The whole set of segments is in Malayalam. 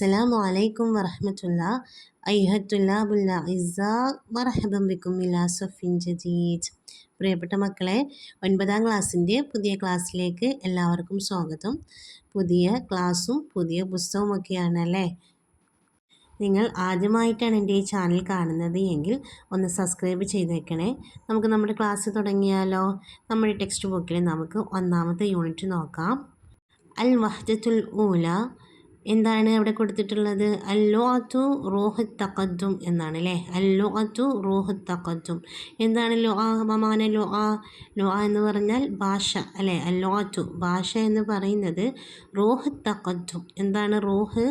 السلام عليكم ورحمة الله أيها الطلاب الأعزاء مرحبا بكم إلى صف جديد പ്രിയപ്പെട്ട മക്കളെ ഒൻപതാം ക്ലാസ്സിൻ്റെ പുതിയ ക്ലാസ്സിലേക്ക് എല്ലാവർക്കും സ്വാഗതം പുതിയ ക്ലാസ്സും പുതിയ പുസ്തകവും ഒക്കെയാണ് അല്ലേ നിങ്ങൾ ആദ്യമായിട്ടാണ് എൻ്റെ ഈ ചാനൽ കാണുന്നത് എങ്കിൽ ഒന്ന് സബ്സ്ക്രൈബ് ചെയ്തേക്കണേ നമുക്ക് നമ്മുടെ ക്ലാസ് തുടങ്ങിയാലോ നമ്മുടെ ടെക്സ്റ്റ് ബുക്കിൽ നമുക്ക് ഒന്നാമത്തെ യൂണിറ്റ് നോക്കാം അൽ വഹദത്തുൽ ഊല എന്താണ് അവിടെ കൊടുത്തിട്ടുള്ളത്? അല്ലോഅത്തു അതു റോഹ് തക്കദ്ദും എന്നാണ് അല്ലേ അല്ലോഅത്തു അതു റോഹ് തക്കദ്ദും എന്താണ് ലോ ആ മമാന ലോ ആ ലോ ആ എന്ന് പറഞ്ഞാൽ ഭാഷ അല്ലേ? അല്ലോഅത്തു അതു ഭാഷ എന്ന് പറയുന്നത് റോഹ് തക്കത്തും എന്താണ് റോഹ്?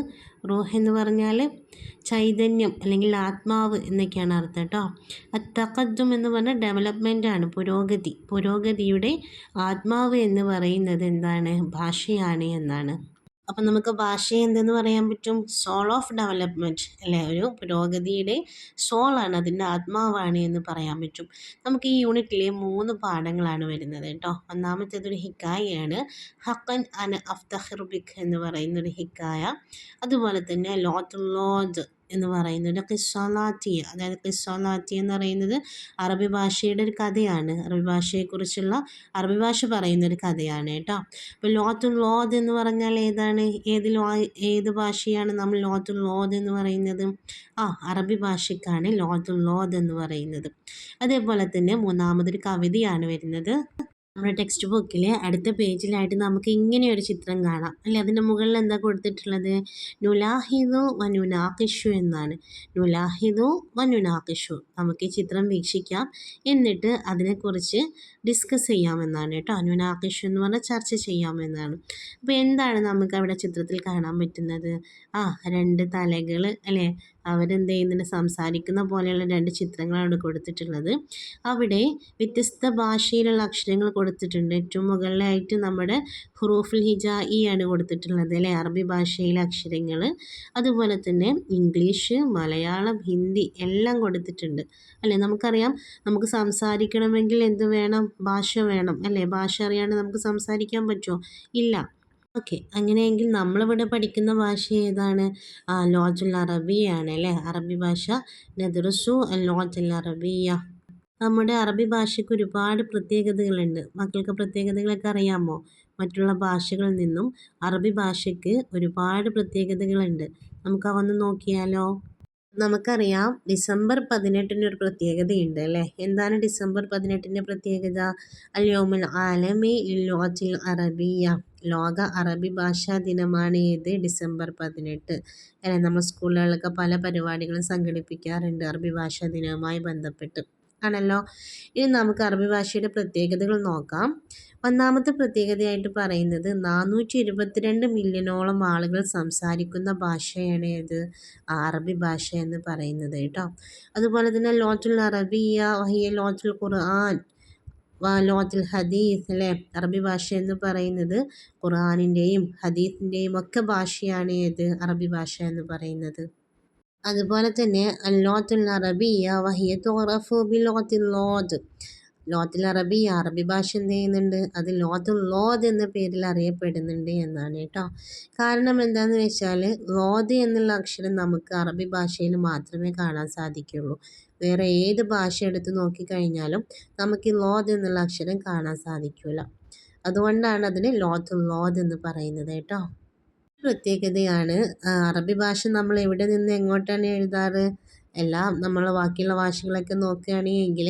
റോഹ് എന്ന് പറഞ്ഞാൽ ചൈതന്യം അല്ലെങ്കിൽ ആത്മാവ് എന്നൊക്കെയാണ് അർത്ഥം കേട്ടോ. അത്തക്കത്തും എന്ന് പറഞ്ഞാൽ ആണ് പുരോഗതി. പുരോഗതിയുടെ ആത്മാവ് എന്ന് പറയുന്നത് എന്താണ്? ഭാഷയാണ് എന്നാണ്. അപ്പം നമുക്ക് ഭാഷയെ എന്തെന്ന് പറയാൻ പറ്റും? സോൾ ഓഫ് ഡെവലപ്മെന്റ് അല്ലേ? ഒരു പുരോഗതിയുടെ സോളാണ് അതിന്റെ ആത്മാവാണ് എന്ന് പറയാൻ പറ്റും. നമുക്ക് ഈ യൂണിറ്റിലെ മൂന്ന് പാഠങ്ങളാണ് വരുന്നത് കേട്ടോ. ഒന്നാമത്തേത് ഒരു ഹിക്കായയാണ്. ഹക്കൻ അന അഫ്തഹിർബിഖ് എന്ന് പറയുന്നൊരു ഹിക്കായ. അതുപോലെ തന്നെ ലോത്ത് എന്ന് പറയുന്നത്. കിസ്സോലാത്തി അതായത് കിസ്സോലാത്തി എന്ന് പറയുന്നത് അറബി ഭാഷയുടെ ഒരു കഥയാണ്. അറബി ഭാഷയെക്കുറിച്ചുള്ള അറബി ഭാഷ പറയുന്ന ഒരു കഥയാണ് കേട്ടോ. അപ്പോൾ ലോത്തുൽ ലോദ് എന്ന് പറഞ്ഞാൽ ഏതാണ്? ഏത് ലോ ഏത് ഭാഷയാണ് നമ്മൾ ലോത്തുൽ ലോദ് എന്ന് പറയുന്നത്? ആ അറബി ഭാഷയ്ക്കാണ് ലോത്തുൽ ലോദ് എന്ന് പറയുന്നത്. അതേപോലെ തന്നെ മൂന്നാമതൊരു കവിതയാണ് വരുന്നത്. നമ്മുടെ ടെക്സ്റ്റ് ബുക്കിൽ അടുത്ത പേജിലായിട്ട് നമുക്ക് ഇങ്ങനെ ഒരു ചിത്രം കാണാം. അല്ലെ? അതിന്റെ മുകളിൽ എന്താ കൊടുത്തിട്ടുള്ളത്? നുലാഹിദു വനുനാക്കിഷു എന്നാണ്. നുലാഹിദു വനുനാക്കിഷു നമുക്ക് ഈ ചിത്രം വീക്ഷിക്കാം. എന്നിട്ട് അതിനെക്കുറിച്ച് ഡിസ്കസ് ചെയ്യാമെന്നാണ് കേട്ടോ. നുനാഖിഷു എന്ന് പറഞ്ഞാൽ ചർച്ച ചെയ്യാമെന്നാണ്. അപ്പോൾ എന്താണ് നമുക്ക് അവിടെ ചിത്രത്തിൽ കാണാൻ പറ്റുന്നത്? ആ രണ്ട് തലകൾ അല്ലേ? അവരെന്ത് ചെയ്യുന്നുണ്ട് സംസാരിക്കുന്ന പോലെയുള്ള രണ്ട് ചിത്രങ്ങളാണ് കൊടുത്തിട്ടുള്ളത്. അവിടെ വ്യത്യസ്ത ഭാഷയിലുള്ള അക്ഷരങ്ങൾ കൊടുത്തിട്ടുണ്ട്. ഏറ്റവും മുകളിലായിട്ട് നമ്മുടെ ഹുറൂഫുൽ ഹിജായി ആണ് കൊടുത്തിട്ടുള്ളത് അല്ലേ? അറബി ഭാഷയിലെ അക്ഷരങ്ങൾ അതുപോലെ തന്നെ ഇംഗ്ലീഷ് മലയാളം ഹിന്ദി എല്ലാം കൊടുത്തിട്ടുണ്ട് അല്ലേ? നമുക്കറിയാം നമുക്ക് സംസാരിക്കണമെങ്കിൽ എന്ത് വേണം? ഭാഷ വേണം അല്ലേ? ഭാഷ അറിയാണ്ട് നമുക്ക് സംസാരിക്കാൻ പറ്റുമോ? ഇല്ല. ഓക്കെ. അങ്ങനെയെങ്കിൽ നമ്മളിവിടെ പഠിക്കുന്ന ഭാഷ ഏതാണ്? ലോജുൽ അറബിയാണ് അല്ലേ? അറബി ഭാഷ നദ്റുസു ലോജുൽ അറബിയ. നമ്മുടെ അറബി ഭാഷയ്ക്ക് ഒരുപാട് പ്രത്യേകതകളുണ്ട്. മക്കൾക്ക് പ്രത്യേകതകളൊക്കെ അറിയാമോ? മറ്റുള്ള ഭാഷകളിൽ നിന്നും അറബി ഭാഷയ്ക്ക് ഒരുപാട് പ്രത്യേകതകളുണ്ട്. നമുക്ക് അവ നോക്കിയാലോ? നമുക്കറിയാം ഡിസംബർ പതിനെട്ടിന് ഒരു പ്രത്യേകതയുണ്ട് അല്ലേ? എന്താണ് ഡിസംബർ പതിനെട്ടിന്റെ പ്രത്യേകത? അല്യോമുൽ ആലമി ലോജിൽ അറബിയ. ലോക അറബി ഭാഷാ ദിനമാണ് ഏത് ഡിസംബർ പതിനെട്ട്. അല്ലെ? നമ്മൾ സ്കൂളുകളിലൊക്കെ പല പരിപാടികളും സംഘടിപ്പിക്കാറുണ്ട് അറബി ഭാഷാ ദിനവുമായി ബന്ധപ്പെട്ട്. ആണല്ലോ? ഇനി നമുക്ക് അറബി ഭാഷയുടെ പ്രത്യേകതകൾ നോക്കാം. ഒന്നാമത്തെ പ്രത്യേകതയായിട്ട് പറയുന്നത് നാനൂറ്റി ഇരുപത്തിരണ്ട് മില്യണോളം ആളുകൾ സംസാരിക്കുന്ന ഭാഷയാണ് ഏത് അറബി ഭാഷ എന്ന് പറയുന്നത് കേട്ടോ. അതുപോലെ തന്നെ ലോറ്റുൽ അറബിയ വഹിയ ലോറ്റുൽ ഖുർആൻ ലോത്തുൽ ഹദീസ് അല്ലേ? അറബി ഭാഷ എന്ന് പറയുന്നത് ഖുറാനിന്റെയും ഹദീസിന്റെയും ഒക്കെ ഭാഷയാണ് ഏത് അറബി ഭാഷ എന്ന് പറയുന്നത്. അതുപോലെ തന്നെ അല്ലോത്തുൽ അറബിയ വഹിയ തുറഫു ബിലോത്തിൽ ലോത്ത് ലോത്തിൽ അറബി അറബി ഭാഷ എന്ത് ചെയ്യുന്നുണ്ട്? അത് ലോത്തുൽ ലോദ് എന്ന പേരിൽ അറിയപ്പെടുന്നുണ്ട് എന്നാണ് കേട്ടോ. കാരണം എന്താണെന്ന് വെച്ചാൽ ലോദ് എന്നുള്ള അക്ഷരം നമുക്ക് അറബി ഭാഷയിൽ മാത്രമേ കാണാൻ സാധിക്കുള്ളൂ. വേറെ ഏത് ഭാഷ എടുത്ത് നോക്കിക്കഴിഞ്ഞാലും നമുക്ക് ലോത് എന്നുള്ള അക്ഷരം കാണാൻ സാധിക്കില്ല അതുകൊണ്ടാണ് അതിന് ലോത്ത് ലോത് എന്ന് പറയുന്നത് കേട്ടോ. പ്രത്യേകതയാണ് അറബി ഭാഷ നമ്മൾ എവിടെ നിന്ന് എങ്ങോട്ടാണ് എഴുതാറ്? എല്ലാം നമ്മൾ ബാക്കിയുള്ള ഭാഷകളൊക്കെ നോക്കുകയാണെങ്കിൽ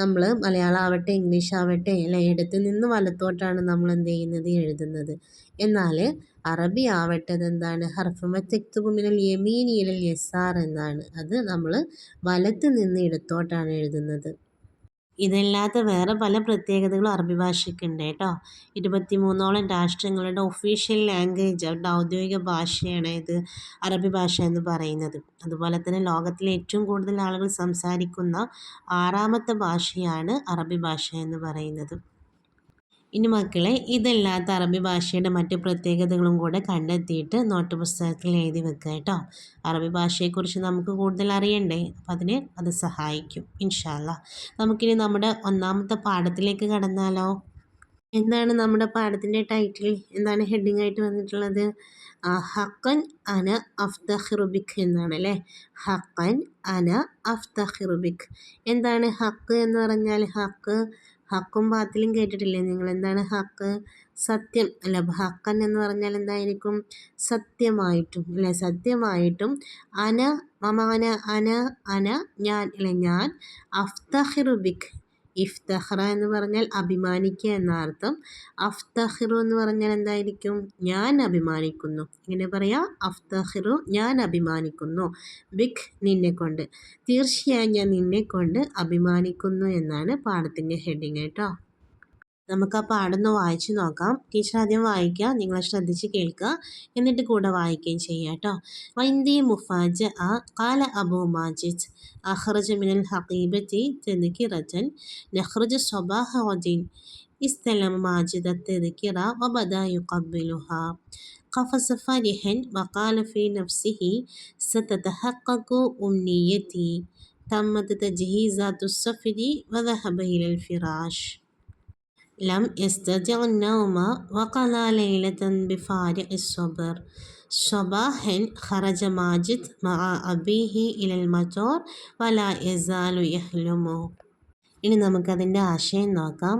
നമ്മൾ മലയാളം ആവട്ടെ ഇംഗ്ലീഷ് ആവട്ടെ അല്ലെ ഇടത്ത് നിന്ന് വലത്തോട്ടാണ് നമ്മൾ എന്ത് ചെയ്യുന്നത് എഴുതുന്നത്. എന്നാൽ അറബി ആവട്ടെ അതെന്താണ് ഹർഫമത്തെക്തുമിനൽ യമീനിയൽ യസാർ എന്നാണ്. അത് നമ്മൾ വലത്ത് നിന്ന് ഇടത്തോട്ടാണ് എഴുതുന്നത്. ഇതല്ലാത്ത വേറെ പല പ്രത്യേകതകളും അറബി ഭാഷയ്ക്കുണ്ട് കേട്ടോ. ഇരുപത്തി മൂന്നോളം രാഷ്ട്രങ്ങളുടെ ഒഫീഷ്യൽ ലാംഗ്വേജ് അവരുടെ ഔദ്യോഗിക ഭാഷയാണ് ഇത് അറബി ഭാഷ എന്ന് പറയുന്നത്. അതുപോലെ തന്നെ ലോകത്തിലെ ഏറ്റവും കൂടുതൽ ആളുകൾ സംസാരിക്കുന്ന ആറാമത്തെ ഭാഷയാണ് അറബി ഭാഷ എന്ന് പറയുന്നത്. ഇനി മക്കളെ ഇതല്ലാത്ത അറബി ഭാഷയുടെ മറ്റ് പ്രത്യേകതകളും കൂടെ കണ്ടെത്തിയിട്ട് നോട്ട് പുസ്തകത്തിൽ എഴുതി വെക്കുക കേട്ടോ. അറബി ഭാഷയെക്കുറിച്ച് നമുക്ക് കൂടുതൽ അറിയണ്ടേ? അപ്പം അതിന് അത് സഹായിക്കും ഇൻഷാല്ല നമുക്കിനി നമ്മുടെ ഒന്നാമത്തെ പാഠത്തിലേക്ക് കടന്നാലോ? എന്താണ് നമ്മുടെ പാഠത്തിന്റെ ടൈറ്റിൽ? എന്താണ് ഹെഡിങ് ആയിട്ട് വന്നിട്ടുള്ളത്? ഹക്കൻ അന അഫ്തഹിറുബിഖ് എന്നാണ് അല്ലേ? ഹക്കൻ അന അഫ്തഹിറുബിഖ് എന്താണ് ഹക്ക് എന്ന് പറഞ്ഞാൽ ഹക്ക് ഹക്കും ബാത്തിലും കേട്ടിട്ടില്ലേ? നിങ്ങൾ എന്താണ് ഹക്ക് സത്യം അല്ല ഹക്കൻ എന്ന് പറഞ്ഞാൽ എന്തായിരിക്കും? സത്യമായിട്ടും അല്ലെ? സത്യമായിട്ടും അന മമാന അന അന ഞാൻ അല്ലെ? ഞാൻ അഫ്തഹിറുബിക് ഇഫ്തഹ്റ എന്ന് പറഞ്ഞാൽ അഭിമാനിക്കുക എന്ന അർത്ഥം. അഫ്തഹിറു എന്ന് പറഞ്ഞാൽ എന്തായിരിക്കും? ഞാൻ അഭിമാനിക്കുന്നു. ഇങ്ങനെ പറയാം അഫ്തഹിറു ഞാൻ അഭിമാനിക്കുന്നു. ബിഖ് നിന്നെ കൊണ്ട്. തീർച്ചയായും ഞാൻ നിന്നെ കൊണ്ട് അഭിമാനിക്കുന്നു എന്നാണ് പാഠത്തിന്റെ ഹെഡിങ് കേട്ടോ. നമുക്ക് ആ പാടൊന്ന് വായിച്ചു നോക്കാം ടീച്ചർ ആദ്യം വായിക്കുക നിങ്ങൾ ശ്രദ്ധിച്ച് കേൾക്കുക എന്നിട്ട് കൂടെ വായിക്കുകയും ചെയ്യുക കേട്ടോ വൈന്ദി മുഫാജ ആ കാല അബു മാജിദ് അഹ്റജ മിനൽ ഹഖീബത്തി തെതുക്കിറജൻ നഹ്റജ സ്വബാഹ വജീൻ استلم ماجد التذكرة وبدا يقبلها قفز فرحا وقال في نفسه ستتحقق أمنيتي تمت تجهيزات السفر وذهب إلى الفراش لم يستطع النوم وقضى ليلة بفارق الصبر صباحا خرج ماجد مع أبيه إلى المطار ولا يزال يحلم ഇനി നമുക്കതിൻ്റെ ആശയം നോക്കാം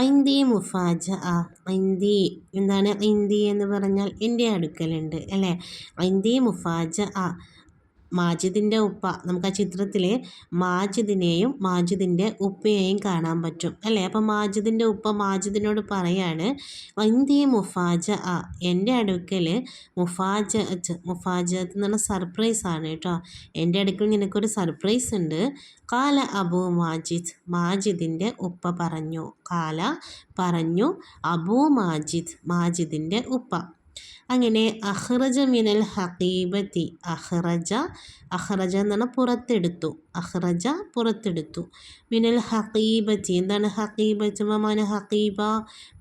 ഐന്തി മുഫാജ ആ ഐന്തി എന്താണ് ഐന്തി എന്ന് പറഞ്ഞാൽ എൻ്റെ അടുക്കലുണ്ട് അല്ലേ ഐന്തി മുഫാജ ആ മാജിദിന്റെ ഉപ്പ. നമുക്ക് ആ ചിത്രത്തിൽ മാജിദിനെയും മാജിദിന്റെ ഉപ്പയെയും കാണാൻ പറ്റും. അല്ലേ? അപ്പം മാജിദിന്റെ ഉപ്പ മാജിദിനോട് പറയാണ് വന്തി മുഫാജ ആ എന്റെ അടുക്കൽ മുഫാജ മുഫാജ എന്ന് പറഞ്ഞ സർപ്രൈസ് ആണ് കേട്ടോ. എന്റെ അടുക്കൽ നിനക്കൊരു സർപ്രൈസ് ഉണ്ട്. കാല അബു മാജിദ് മാജിദിന്റെ ഉപ്പ പറഞ്ഞു. കാല പറഞ്ഞു അബു മാജിദ് മാജിദിന്റെ ഉപ്പ. അങ്ങനെ അഹ്റജ മിനൽ ഹഖീബത്തി അഹ്റജ അഹ്റജ എന്ന് പറഞ്ഞാൽ പുറത്തെടുത്തു അഹ്റജ പുറത്തെടുത്തു. മിനൽ ഹഖീബത്തി എന്താണ് ഹഖീബത്ത്? മമാന ഹഖീബ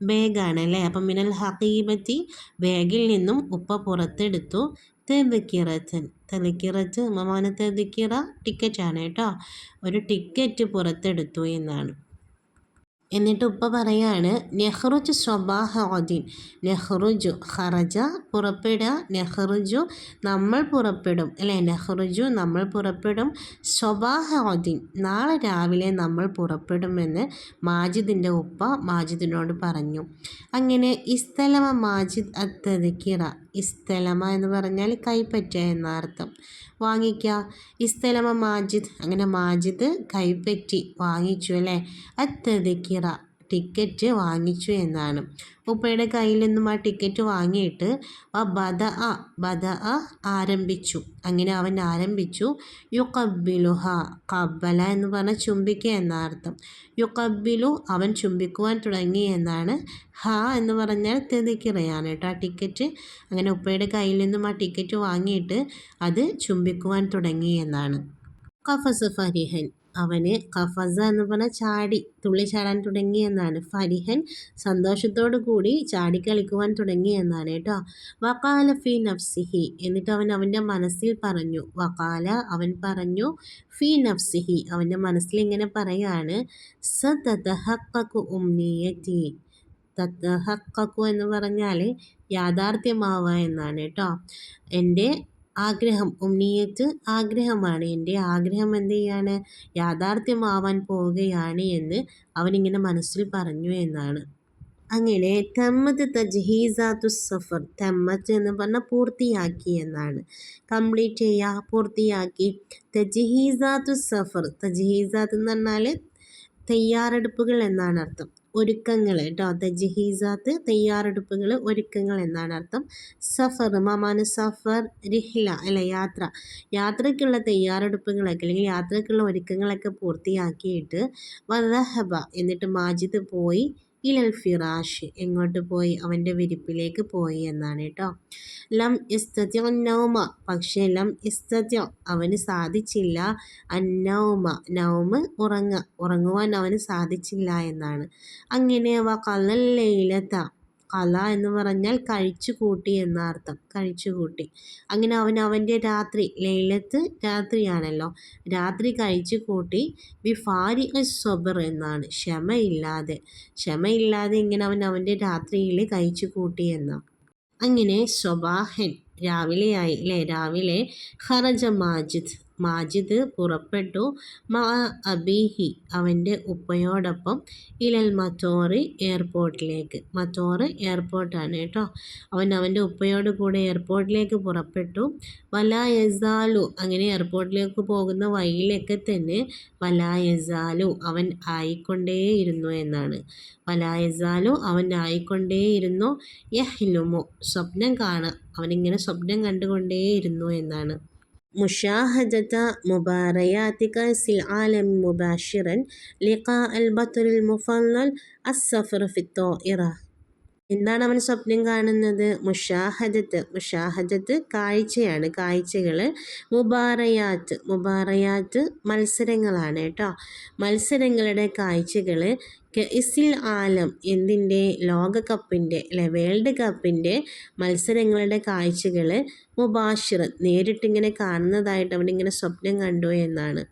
ബാഗാണ് അല്ലേ അപ്പം മിനൽ ഹഖീബത്തി ബാഗിൽ നിന്നും ഉപ്പ പുറത്തെടുത്തു. തെതുക്കിറച്ചൻ തെതിക്കിറച്ച് മമാന തെതുക്കിറ ടിക്കറ്റാണ് കേട്ടോ. ഒരു ടിക്കറ്റ് പുറത്തെടുത്തു എന്നാണ്. എന്നിട്ട് ഉപ്പ പറയാണ് നെഹ്റുജ് സ്വബാഹ ഒദിൻ നെഹ്റുജു ഖറജ പുറപ്പെടുക. നെഹ്റുജു നമ്മൾ പുറപ്പെടും. അല്ലേ? നെഹ്റുജു നമ്മൾ പുറപ്പെടും. സ്വബാഹ ഒദിൻ നാളെ രാവിലെ നമ്മൾ പുറപ്പെടുമെന്ന് മാജിദിന്റെ ഉപ്പ മാജിദിനോട് പറഞ്ഞു. അങ്ങനെ ഇസ്തലമ മാജിദ് അത്തതിക്കിറ ഇസ്തലമ എന്ന് പറഞ്ഞാൽ കൈപ്പറ്റുക എന്ന അർത്ഥം. ഇസ്തലമ മാജിദ്. അങ്ങനെ മാജിദ് കൈപ്പറ്റി വാങ്ങിച്ചു അല്ലേ? അത്തതിക്കിറ ടിക്കറ്റ് വാങ്ങിച്ചു എന്നാണ്. ഉപ്പയുടെ കയ്യിൽ നിന്നും ആ ടിക്കറ്റ് വാങ്ങിയിട്ട് ആ ബദ അ ബദ അ ആരംഭിച്ചു. അങ്ങനെ അവൻ ആരംഭിച്ചു. യു കബ്ബിലുഹ കബ്ബല എന്ന് പറഞ്ഞാൽ ചുംബിക്കുക എന്ന അർത്ഥം. കബ്ബിലു അവൻ ചുംബിക്കുവാൻ തുടങ്ങി എന്നാണ്. ഹ എന്ന് പറഞ്ഞാൽ തെതിക്കിറയാണ് കേട്ടോ ആ ടിക്കറ്റ്. അങ്ങനെ ഉപ്പയുടെ കയ്യിൽ നിന്നും ആ ടിക്കറ്റ് വാങ്ങിയിട്ട് അത് ചുംബിക്കുവാൻ തുടങ്ങി എന്നാണ്. കഫസ് ഫരിഹൻ. അവന് കഫസ എന്ന് പറഞ്ഞാൽ ചാടി തുള്ളി ചാടാൻ തുടങ്ങി എന്നാണ്. ഫരിഹൻ സന്തോഷത്തോടു കൂടി ചാടി കളിക്കുവാൻ തുടങ്ങി എന്നാണ് കേട്ടോ. വക്കാല ഫി നഫ്സിഹി എന്നിട്ട് അവൻ അവന്റെ മനസ്സിൽ പറഞ്ഞു. വക്കാല അവൻ പറഞ്ഞു ഫി നഫ്സിഹി. അവന്റെ മനസ്സിൽ ഇങ്ങനെ പറയാണ് സ തഹക്കു ഉമ്നിയത്തി എന്ന് പറഞ്ഞാൽ യാഥാർത്ഥ്യമാവുക എന്നാണ് കേട്ടോ. എന്റെ ആഗ്രഹം. ഉമ്നിയത്ത് ആഗ്രഹമാണ്. എന്റെ ആഗ്രഹം എന്ത് ചെയ്യാണ് യാഥാർത്ഥ്യമാവാൻ പോവുകയാണ് എന്ന് അവനിങ്ങനെ മനസ്സിൽ പറഞ്ഞു എന്നാണ്. അങ്ങനെ തമ്മത്ത് തജ്ഹീസാത്തു സഫർ. തമ്മത്ത് എന്ന് പറഞ്ഞാൽ പൂർത്തിയാക്കി എന്നാണ്. കംപ്ലീറ്റ് ചെയ്യുക പൂർത്തിയാക്കി. തജ്ഹീസാത്തു സഫർ. തജ്ഹീസാത്ത് എന്ന് പറഞ്ഞാൽ തയ്യാറെടുപ്പുകൾ എന്നാണ് അർത്ഥം. ഒരുക്കങ്ങൾ കേട്ടോ ജഹീസാത്ത് തയ്യാറെടുപ്പുകൾ ഒരുക്കങ്ങൾ എന്നാണ് അർത്ഥം. സഫർ മമാന് സഫർ റിഹ്ല അല്ല യാത്ര. യാത്രയ്ക്കുള്ള തയ്യാറെടുപ്പുകളൊക്കെ അല്ലെങ്കിൽ യാത്രയ്ക്കുള്ള ഒരുക്കങ്ങളൊക്കെ പൂർത്തിയാക്കിയിട്ട് വദഹബ എന്നിട്ട് മാജിദ് പോയി ഇലൽ ഫിറാഷ് എങ്ങോട്ട് പോയി? അവന്റെ വിരിപ്പിലേക്ക് പോയി എന്നാണ് കേട്ടോ. ലം ഇസ്തത്യ നൗമ. പക്ഷേ ലം ഇസ്തത്യ അവന് സാധിച്ചില്ല. അന്നൗമ നൗമ ഉറങ്ങ. ഉറങ്ങുവാൻ അവന് സാധിച്ചില്ല എന്നാണ്. അങ്ങനെ വ കലല്ലയിലത്ത കല എന്ന് പറഞ്ഞാൽ കഴിച്ചു കൂട്ടി എന്നർത്ഥം. കഴിച്ചു കൂട്ടി അങ്ങനെ അവൻ അവന്റെ രാത്രി ലൈലത്ത് രാത്രിയാണല്ലോ. രാത്രി കഴിച്ചു കൂട്ടി ബി ഫാരി സ്വബർ എന്നാണ്. ക്ഷമയില്ലാതെ. ക്ഷമയില്ലാതെ ഇങ്ങനെ അവൻ അവന്റെ രാത്രിയിൽ കഴിച്ചു കൂട്ടി എന്നാണ് അങ്ങനെ സ്വബാഹൻ രാവിലെയായി അല്ലേ? രാവിലെ ഹറജ മാജിദ് മാജിദ് പുറപ്പെട്ടു. മാ അബീഹി അവന്റെ ഉപ്പയോടൊപ്പം ഇലൽ മത്തോറി എയർപോർട്ടിലേക്ക്. മത്തോറ് എയർപോർട്ടാണ് കേട്ടോ. അവൻ അവന്റെ ഉപ്പയോട് കൂടെ എയർപോർട്ടിലേക്ക് പുറപ്പെട്ടു. വലാ യസാലു അങ്ങനെ എയർപോർട്ടിലേക്ക് പോകുന്ന വഴിയിലൊക്കെ തന്നെ വലാ യസാലു അവൻ ആയിക്കൊണ്ടേയിരുന്നു എന്നാണ്. വലാ യസാലു അവൻ ആയിക്കൊണ്ടേയിരുന്നു. യഹ്ലുമു സ്വപ്നം കാണുക അവനിങ്ങനെ സ്വപ്നം കണ്ടുകൊണ്ടേയിരുന്നു എന്നാണ്. مشاهدة مباريات كأس العالم مباشرا. لقاء البطل المفضل السفر في الطائرة. എന്താണ് അവൻ സ്വപ്നം കാണുന്നത്? മുഷാഹദത്ത്. മുഷാഹദത്ത് കാഴ്ചയാണ്. കാഴ്ചകൾ മുബാറയാത്ത്. മുബാറയാത്ത് മത്സരങ്ങളാണ് കേട്ടോ. മത്സരങ്ങളുടെ കാഴ്ചകൾ ഇസിൽ ആലം എന്തിന്റെ? ലോകകപ്പിന്റെ അല്ലെ വേൾഡ് കപ്പിന്റെ മത്സരങ്ങളുടെ കാഴ്ചകൾ മുബാഷിറ നേരിട്ടിങ്ങനെ കാണുന്നതായിട്ട് അവനിങ്ങനെ സ്വപ്നം കണ്ടു എന്നാണ്.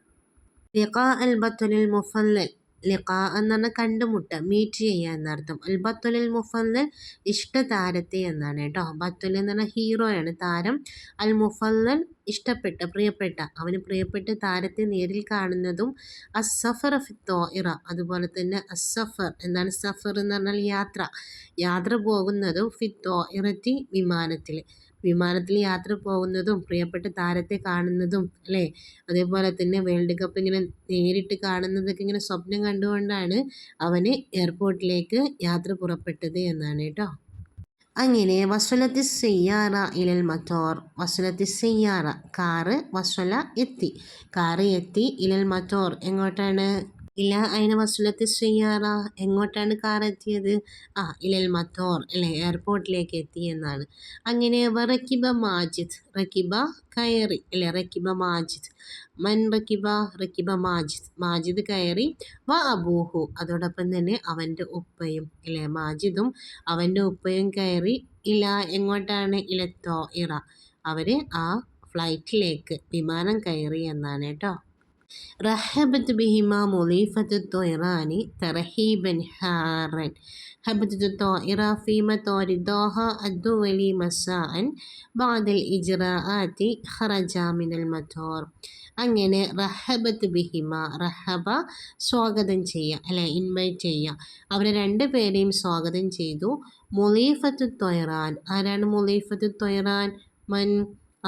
അൽ ബത്തുലിൽ മുഫല്ലൽ ലിഖാ എന്ന് പറഞ്ഞാൽ കണ്ടുമുട്ടുക. മീറ്റ് ചെയ്യുക എന്നർത്ഥം. അൽ ബത്തുലിൽ മുഫല്ലൽ ഇഷ്ടതാരത്തെ എന്നാണ് കേട്ടോ. ബത്തുൽ എന്ന് പറഞ്ഞാൽ ഹീറോയാണ് താരം അൽ മുഫല്ലൽ ഇഷ്ടപ്പെട്ട പ്രിയപ്പെട്ട അവന് പ്രിയപ്പെട്ട താരത്തെ നേരിൽ കാണുന്നതും അസഫർ ഇറ അതുപോലെ തന്നെ അസഫർ എന്താണ് സഫർ എന്ന് പറഞ്ഞാൽ യാത്ര. യാത്ര പോകുന്നതും ഫിത്തോ ഇറത്തി വിമാനത്തിൽ. വിമാനത്തിൽ യാത്ര പോകുന്നതും പ്രിയപ്പെട്ട താരത്തെ കാണുന്നതും അല്ലേ? അതേപോലെ തന്നെ വേൾഡ് കപ്പ് ഇങ്ങനെ നേരിട്ട് കാണുന്നതൊക്കെ ഇങ്ങനെ സ്വപ്നം കണ്ടുകൊണ്ടാണ് അവന് എയർപോർട്ടിലേക്ക് യാത്ര പുറപ്പെട്ടത് എന്നാണ് കേട്ടോ. അങ്ങനെ വസ്വലത്തി സെയ്യാറ ഇലൽ മത്തോർ വസ്വലത്തി സെയ്യാറ. കാറ് വസ്വല എത്തി. കാറ് എത്തി ഇലൽ മത്തോർ എങ്ങോട്ടാണ്? ഇല്ല അതിന് വസുലത്ത് ചെയ്യാറ എങ്ങോട്ടാണ് കാർ എത്തിയത്? ആ ഇലൽ മത്തോർ അല്ലെ എയർപോർട്ടിലേക്ക് എത്തി എന്നാണ്. അങ്ങനെ റക്കിബ മാജിദ് റക്കിബ കയറി അല്ലെ റക്കിബ മാജിദ്. മൻ റക്കിബ റക്കിബ മാജിദ്. മാജിദ് കയറി വ അബൂഹു. അതോടൊപ്പം തന്നെ അവന്റെ ഉപ്പയും അല്ലെ മാജിദും അവന്റെ ഉപ്പയും കയറി ഇല എങ്ങോട്ടാണ്? ഇലത്തോ ഇറ അവർ ആ ഫ്ലൈറ്റിലേക്ക് വിമാനം കയറി എന്നാണ് കേട്ടോ. റഹബത്ത് ബിഹിമ മുലീഫത്ത് തൊയറാനി തറഹീബൻ ഹാറൻ. ഹബത്ത് തൊയറ ഫീമ തോരിദോഹ അദ്വലി മസാൻ ബാദൽ ഇജ്റാഅത്തി ഖറജാമിനൽ മഥോർ അങ്ങനെ റഹബത്ത് ബിഹിമ റഹബ സ്വാഗതം ചെയ്യുക അല്ലെ ഇൻവൈറ്റ് ചെയ്യുക. അവരെ രണ്ട് പേരെയും സ്വാഗതം ചെയ്തു. മുലീഫത്ത് തൊയറാൻ ആരാണ് മുലീഫത്ത് തൊയറാൻ? മൻ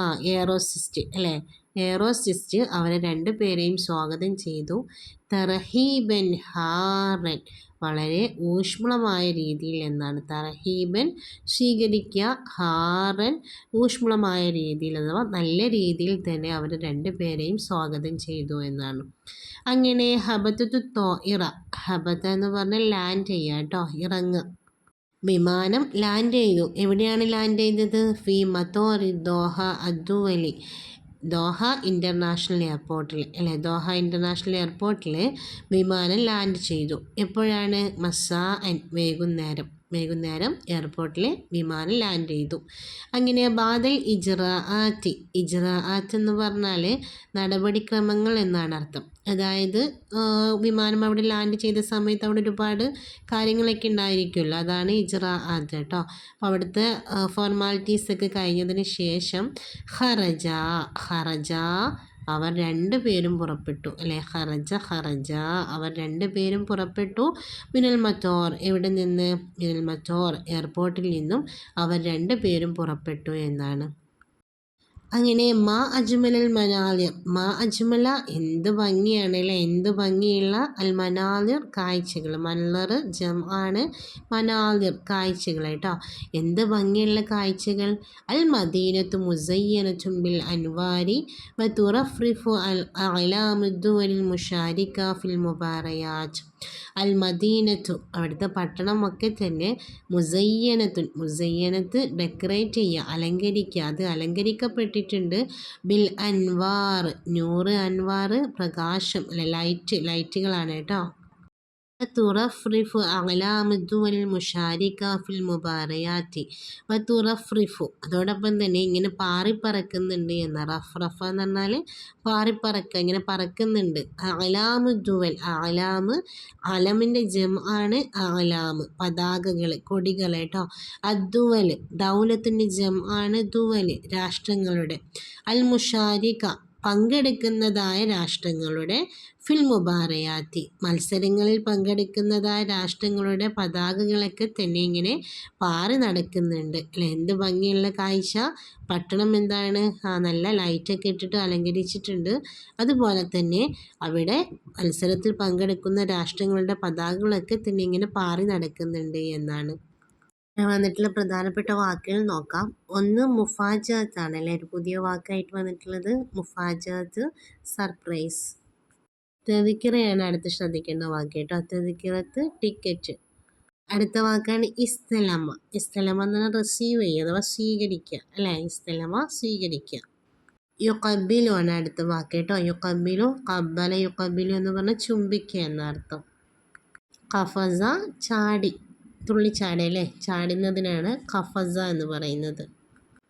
ആ എയറോസിസ്റ്റ് അല്ലേ? എയറോസിസ്റ്റ് അവരെ രണ്ടുപേരെയും സ്വാഗതം ചെയ്തു. തറഹീബൻ ഹാറൻ വളരെ ഊഷ്മളമായ രീതിയിൽ എന്നാണ്. തറഹീബൻ സ്വീകരിക്കുക ഹാറൻ ഊഷ്മളമായ രീതിയിൽ അഥവാ നല്ല രീതിയിൽ തന്നെ അവർ രണ്ടുപേരെയും സ്വാഗതം ചെയ്തു എന്നാണ്. അങ്ങനെ ഹബത്തു തോ ഇറ ഹബത്ത് എന്ന് പറഞ്ഞാൽ ലാൻഡ് ചെയ്യുക കേട്ടോ ഇറങ്ങുക. വിമാനം ലാൻഡ് ചെയ്തു. എവിടെയാണ് ലാൻഡ് ചെയ്തത്? ഫി മത്തോറി ദോഹ അദ്ദുവലി. ദോഹ ഇന്റർനാഷണൽ എയർപോർട്ടിൽ അല്ലേ? ദോഹ ഇന്റർനാഷണൽ എയർപോർട്ടിൽ വിമാനം ലാൻഡ് ചെയ്തു. എപ്പോഴാണ്? മസാ വൈകുന്നേരം. വൈകുന്നേരം എയർപോർട്ടിൽ വിമാനം ലാൻഡ് ചെയ്തു. അങ്ങനെ ബാദൽ ഇജ്റാആത്തി ഇജ്റാഅത്ത് എന്ന് പറഞ്ഞാൽ നടപടിക്രമങ്ങൾ എന്നാണ് അർത്ഥം. അതായത് വിമാനം അവിടെ ലാൻഡ് ചെയ്ത സമയത്ത് അവിടെ ഒരുപാട് കാര്യങ്ങളൊക്കെ ഉണ്ടായിരിക്കുമല്ലോ. അതാണ് ഇജ്റാഅത്ത് കേട്ടോ. അപ്പോൾ അവിടുത്തെ ഫോർമാലിറ്റീസൊക്കെ കഴിഞ്ഞതിന് ശേഷം ഹറജ ഹറജ അവർ രണ്ടു പേരും പുറപ്പെട്ടു. അല്ലെ? ഹറജ ഹറജ അവർ രണ്ടു പേരും പുറപ്പെട്ടു. മിനൽ മറ്റോർ എവിടെ നിന്ന്? മിനൽ മറ്റോർ എയർപോർട്ടിൽ നിന്നും അവർ രണ്ടു പേരും പുറപ്പെട്ടു എന്നാണ്. അങ്ങനെ മാ അജ്മലൽ മനാലിർ മാ അജ്മല എന്ത് ഭംഗിയാണ് അല്ലേ? എന്ത് ഭംഗിയുള്ള അൽ മനാലിർ കാഴ്ചകൾ. മല്ലർ ജം ആണ് മനാലിർ കാഴ്ചകൾ കേട്ടോ. എന്ത് ഭംഗിയുള്ള കാഴ്ചകൾ? അൽ മദീനത്ത് മുസയ്യനത്തും ബിൽ അൻവാരി വ തുറഫ്രിഫു അൽ അലാമുദ്ദുവലിൽ മുഷാരിക്ക ഫിൽ അൽ മദീനത്തു അവിടുത്തെ പട്ടണമൊക്കെ തന്നെ മുസയ്യനത്തുൻ മുസയ്യനത്ത് ഡെക്കറേറ്റ് ചെയ്യുക അലങ്കരിക്കുക. അത് അലങ്കരിക്കപ്പെട്ടിട്ടുണ്ട്. ബിൽ അൻവാർ നൂറ് അൻവാർ പ്രകാശം അല്ലെ ലൈറ്റ് ലൈറ്റുകളാണ് കേട്ടോ. തുറഫ്രിഫു അലാമുദ്ദുവൽ മുഷാരിക ഫിൽ മുബാറയാറ്റി വ തുറഫ്രിഫു അതോടൊപ്പം തന്നെ ഇങ്ങനെ പാറിപ്പറക്കുന്നുണ്ട് എന്ന. റഫ് റഫ എന്ന് പറഞ്ഞാൽ പാറിപ്പറക്കുക ഇങ്ങനെ പറക്കുന്നുണ്ട്. അലാമുദ്ദുവൽ അലാമ് അലമിന്റെ ജം ആണ് അലാമ് പതാകകൾ കൊടികൾ കേട്ടോ. അദ്വൽ ദൗലത്തിന്റെ ജം ആണ് ദുവൽ രാഷ്ട്രങ്ങളുടെ. അൽ മുഷാരിക പങ്കെടുക്കുന്നതായ രാഷ്ട്രങ്ങളുടെ ഫിൽ മുബാറയാത്തി. മത്സരങ്ങളിൽ പങ്കെടുക്കുന്നതായ രാഷ്ട്രങ്ങളുടെ പതാകകളൊക്കെ തന്നെ ഇങ്ങനെ പാറി നടക്കുന്നുണ്ട്. അല്ലെ? എന്ത് ഭംഗിയുള്ള കാഴ്ച. പട്ടണം എന്താണ്? ആ നല്ല ലൈറ്റൊക്കെ ഇട്ടിട്ട് അലങ്കരിച്ചിട്ടുണ്ട്. അതുപോലെ തന്നെ അവിടെ മത്സരത്തിൽ പങ്കെടുക്കുന്ന രാഷ്ട്രങ്ങളുടെ പതാകകളൊക്കെ തന്നെ ഇങ്ങനെ പാറി നടക്കുന്നുണ്ട് എന്നാണ്. വന്നിട്ടുള്ള പ്രധാനപ്പെട്ട വാക്കുകൾ നോക്കാം. ഒന്ന് മുഫാജാത്ത് ആണ് അല്ലേ? ഒരു പുതിയ വാക്കായിട്ട് വന്നിട്ടുള്ളത് മുഫാജാത്ത് സർപ്രൈസ്. തെതിക്കിറയാണ് അടുത്ത് ശ്രദ്ധിക്കേണ്ട വാക്ക് കേട്ടോ. തെതിക്കിറത്ത് ടിക്കറ്റ്. അടുത്ത വാക്കാണ് ഇസ്തലമ. ഇസ്തലമ എന്ന് പറഞ്ഞാൽ റിസീവ് ചെയ്യുക അഥവാ സ്വീകരിക്കുക അല്ലേ? ഇസ്തലമ സ്വീകരിക്കുക. യുക്കബിലു ആണ് അടുത്ത വാക്ക് കേട്ടോ. യുക്കബിലു കബല യുക്കബിലു എന്ന് പറഞ്ഞാൽ ചുംബിക്കുക എന്നർത്ഥം. കഫസ ചാടി. തുള്ളിച്ചാടി അല്ലേ ചാടുന്നതിനാണ് ഖഫസ എന്ന് പറയുന്നത്.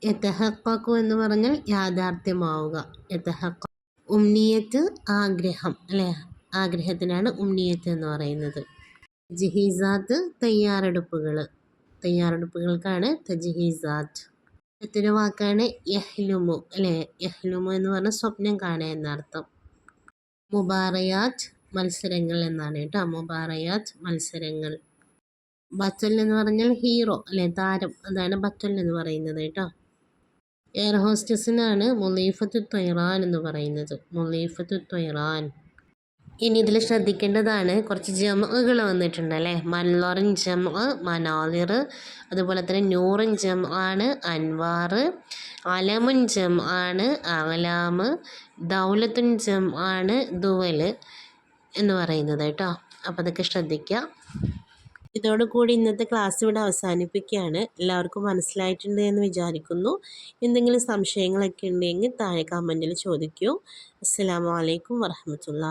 യഥഹക്കു എന്ന് പറഞ്ഞാൽ യാഥാർത്ഥ്യമാവുക. യഥഹക്ക ഉമ്നിയത്ത് ആഗ്രഹം അല്ലേ? ആഗ്രഹത്തിനാണ് ഉമ്നിയത്ത് എന്ന് പറയുന്നത്. ജഹീസാത്ത് തയ്യാറെടുപ്പുകൾ. തയ്യാറെടുപ്പുകൾക്കാണ് തജഹീസാത്ത്. മറ്റൊരു വാക്കാണ് യഹ്ലുമു അല്ലേ? യഹ്ലുമു എന്ന് പറഞ്ഞാൽ സ്വപ്നം കാണുക എന്നർത്ഥം. മുബാറയാത്ത് മത്സരങ്ങൾ എന്നാണ് കേട്ടോ. മുബാറയാത്ത് മത്സരങ്ങൾ. ബച്ചൽ എന്ന് പറഞ്ഞാൽ ഹീറോ അല്ലെ? താരം. അതാണ് ബച്ചൽ എന്ന് പറയുന്നത് കേട്ടോ. എയർ ഹോസ്റ്റസിനാണ് മുലീഫത്തു ത്വൈറാൻ എന്ന് പറയുന്നത്. മുലീഫത്തു ത്വൈറാൻ ഇനി ഇതിൽ ശ്രദ്ധിക്കേണ്ടതാണ് കുറച്ച് ജമുകൾ വന്നിട്ടുണ്ട് അല്ലേ? മൻലോറിൻ ജമ മനാലിർ അതുപോലെ തന്നെ നൂറിൻ ജം ആണ് അൻവാർ അലമുൻ ജം ആണ് അലാമ് ദൗലത്തുൻ ജം ആണ് ദുവൽ എന്ന് പറയുന്നത് കേട്ടോ. അപ്പോൾ അതൊക്കെ ശ്രദ്ധിക്കുക ഇതോടുകൂടി ഇന്നത്തെ ക്ലാസ് ഇവിടെ അവസാനിപ്പിക്കുകയാണ്. എല്ലാവർക്കും മനസ്സിലായിട്ടുണ്ട് എന്ന് വിചാരിക്കുന്നു. എന്തെങ്കിലും സംശയങ്ങളൊക്കെ ഉണ്ടെങ്കിൽ താഴെ കമന്റിൽ ചോദിക്കൂ. അസ്സാം വലൈക്കും വർഹമത്തുള്ള